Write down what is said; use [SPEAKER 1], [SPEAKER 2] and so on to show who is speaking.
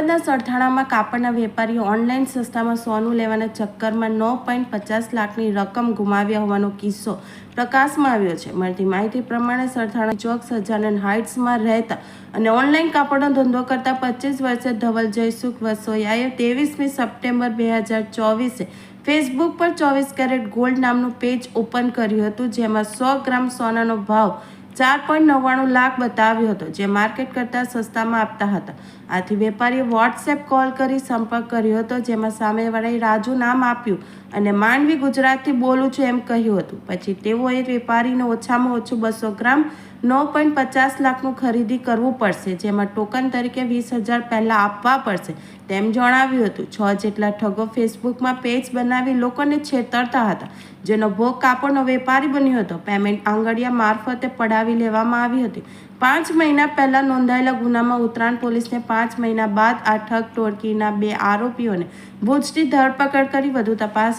[SPEAKER 1] સરથાણામાં કાપડના વેપારીઓ ઓનલાઈન સસ્તામાં સોનું લેવાના ચક્કરમાં નવ પોઈન્ટ પચાસ લાખની રકમ ગુમાવ્યા હોવાનો કિસ્સો પ્રકાશમાં આવ્યો છે. મળતી માહિતી પ્રમાણે સરથાણા ચોક સજાનન હાઇટ્સમાં રહેતા અને ઓનલાઈન કાપડનો ધંધો કરતા પચીસ વર્ષે ધવલ જયસુખ વસોયાએ ત્રેવીસમી સપ્ટેમ્બર બે હજાર ચોવીસે ફેસબુક પર ચોવીસ કેરેટ ગોલ્ડ નામનું પેજ ઓપન કર્યું હતું, જેમાં સો ગ્રામ સોનાનો ભાવ ચાર પોઈન્ટ નવ્વાણું લાખ બતાવ્યો હતો, જે માર્કેટ કરતાં સસ્તામાં આપતા હતા. આથી વેપારીએ વોટ્સએપ કોલ કરી સંપર્ક કર્યો હતો, જેમાં સામેવાળાએ રાજુ નામ આપ્યું અને માંડવી ગુજરાતથી બોલું છું એમ કહ્યું હતું. પછી તેઓએ વેપારીને ઓછામાં ઓછું બસો ગ્રામ નવ પોઈન્ટ પચાસ લાખનું ખરીદી કરવું પડશે, જેમાં ટોકન તરીકે વીસ હજાર પહેલાં આપવા પડશે. તેમ જણાવ્યું હતું. છ જેટલા ઠગો ફેસબુકમાં પેજ બનાવી લોકોને છેતરતા હતા. જેનો ભોગ કાપડનો વેપારી બન્યો હતો. પેમેન્ટ આંગડિયા મારફતે પડાવી લેવામાં આવી હતી. પાંચ મહિના પહેલા નોંધાયેલા ગુનામાં ઉત્તરાયણ પોલીસને પાંચ મહિના બાદ આ ઠગ ટોળકીના બે આરોપીઓને ભુજથી ધરપકડ કરી વધુ તપાસ